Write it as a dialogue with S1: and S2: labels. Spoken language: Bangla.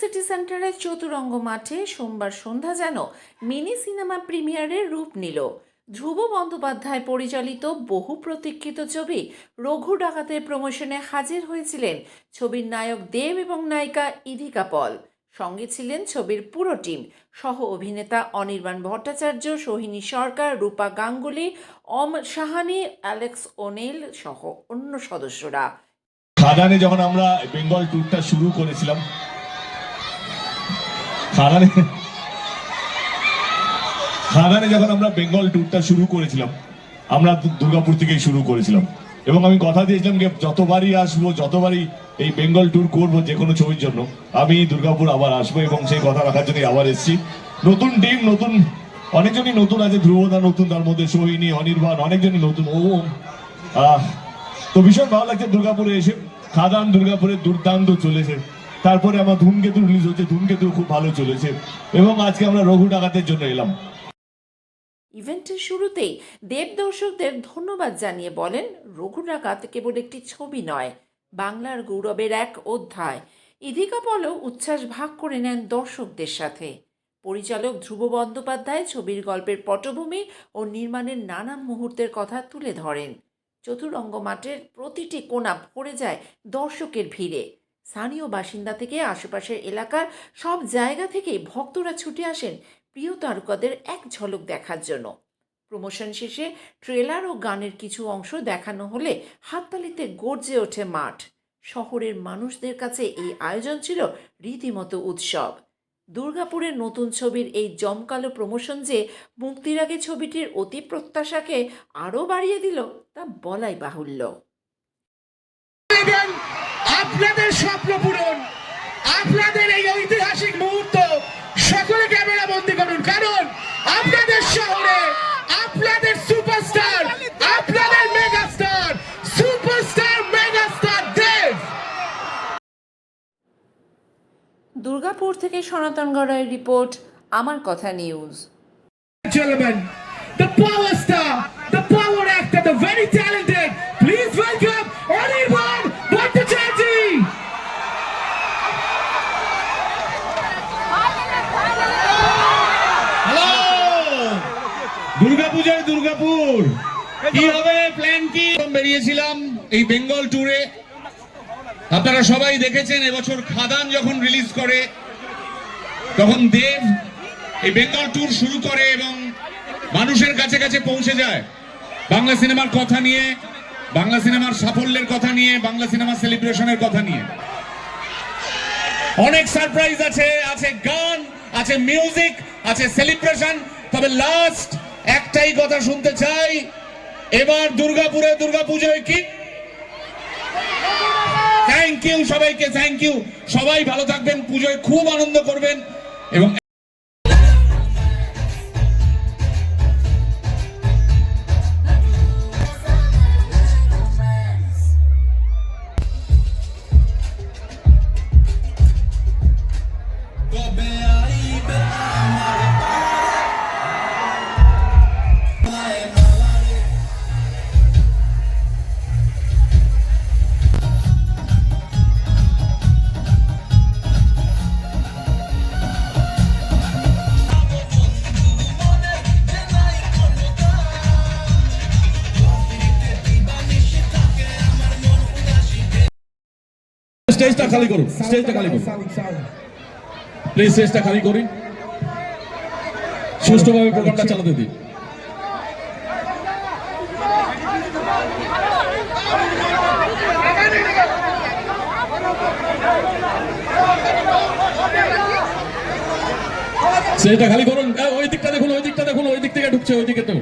S1: সেন্টারের চতুরঙ্গ মাঠে সোমবার সন্ধ্যা যেন মিনি সিনেমা প্রিমিয়ারের রূপ নিল। ধ্রুব বন্দ্যোপাধ্যায় পরিচালিত বহু প্রতীক্ষিত ছবি রঘু ডাকাতের প্রমোশনে হাজির হয়েছিলেন ছবির নায়ক দেব এবং নায়িকা ইধিকা পল। সঙ্গে ছিলেন ছবির পুরো টিম, সহ অভিনেতা অনির্বাণ ভট্টাচার্য, সোহিনী সরকার, রূপা গাঙ্গুলি, অম সাহানি, অ্যালেক্স ওনেল সহ অন্য সদস্যরা।
S2: যখন আমরা বেঙ্গল ট্যুরটা শুরু করেছিলাম খাদানে খাদানে যখন আমরা বেঙ্গল ট্যুরটা শুরু করেছিলাম, আমরা দুর্গাপুর থেকেই শুরু করেছিলাম। এবং আমি কথা দিয়েছিলাম যে যতবারই আসব, যতবারই এই বেঙ্গল ট্যুর করব যে কোনো ছবির জন্য, আমি দুর্গাপুর আবার আসব এবং সেই কথা রাখার জন্য আবার এসেছি। নতুন টিম নতুন অনেকজনই নতুন আছে, ধ্রুবদা নতুন, তার মধ্যে সোহিনী, অনির্বাণ, অনেকজনই নতুন। ও তো ভীষণ ভালো লাগছে দুর্গাপুরে এসে। খাদান দুর্গাপুরে দুর্দান্ত চলেছে। তারপরে আমার ধূমকেতু রিলিজ হচ্ছে ধূমকেতু খুব ভালো চলেছে। এবং আজকে আমরা রঘু ডাকাতের জন্য এলাম।
S1: ইভেন্টের শুরুতেই দেব দর্শকদের ধন্যবাদ জানিয়ে বলেন, রঘু ডাকাত কেবল একটি ছবি নয়, বাংলার গৌরবের এক অধ্যায়। ইধিকা পলও উচ্ছ্বাস ভাগ করে নেন দর্শকদের সাথে। পরিচালক ধ্রুব বন্দ্যোপাধ্যায় ছবির গল্পের পটভূমি ও নির্মাণের নানা মুহূর্তের কথা তুলে ধরেন। চতুরঙ্গ মাঠের প্রতিটি কোণা ভরে যায় দর্শকের ভিড়ে। স্থানীয় বাসিন্দা থেকে আশেপাশের এলাকার সব জায়গা থেকে ভক্তরা ছুটে আসেন প্রিয় তারকাদের এক ঝলক দেখার জন্য। প্রমোশন শেষে ট্রেলার ও গানের কিছু অংশ দেখানো হলে হাততালিতে গর্জে ওঠে মাঠ। শহরের মানুষদের কাছে এই আয়োজন ছিল রীতিমতো উৎসব। দুর্গাপুরের নতুন ছবির এই জমকালো প্রমোশন যে মুক্তির আগে ছবিটির অতি প্রত্যাশাকে আরও বাড়িয়ে দিল, তা বলাই বাহুল্য।
S3: আপনাদের স্বপ্ন পূরণ আপনাদের এই ঐতিহাসিক মুহূর্ত সকলে ক্যামেরা বন্দি করুন কারণ আপনাদের শহরে আপনাদের সুপারস্টার আপনাদের megastar superstar megastar Dev
S1: Durgapur থেকে সনাতন গড়াইয়ের রিপোর্ট আমার কথা news
S3: gentlemen, the power star, the power actor, the very talented.
S4: দুর্গাপূজার দুর্গাপুর। কি হবে? প্ল্যান কি? বেরিয়েছিলাম এই বেঙ্গল ট্যুরে আপনারা সবাই দেখেছেন, এবছর খাদান যখন রিলিজ করে, তখন দেব এই বেঙ্গল ট্যুর শুরু করে এবং মানুষের কাছে কাছে পৌঁছে যায়। বাংলা সিনেমার কথা নিয়ে, বাংলা সিনেমার সাফল্যের কথা নিয়ে, বাংলা সিনেমা সেলিব্রেশনের কথা নিয়ে। অনেক সারপ্রাইজ আছে আছে গান, আছে মিউজিক আছে সেলিব্রেশন তবে লাস্ট একটাই কথা শুনতে চাই, এবার দুর্গাপুরে দুর্গাপুজোয় কি? থ্যাংক ইউ সবাইকে থ্যাংক ইউ সবাই ভালো থাকবেন, পুজোয় খুব আনন্দ করবেন এবং স্টেজটা খালি করুন, স্টেজটা খালি করুন। প্লিজ স্টেজটা খালি করুন সুষ্ঠুভাবে প্রোগ্রামটা চালাতে দিন। স্টেজটা খালি করুন। ওই দিকটা দেখুন, ওই দিকটা দেখুন, ওই দিক থেকে ঢুকছে, ওই দিকে তো।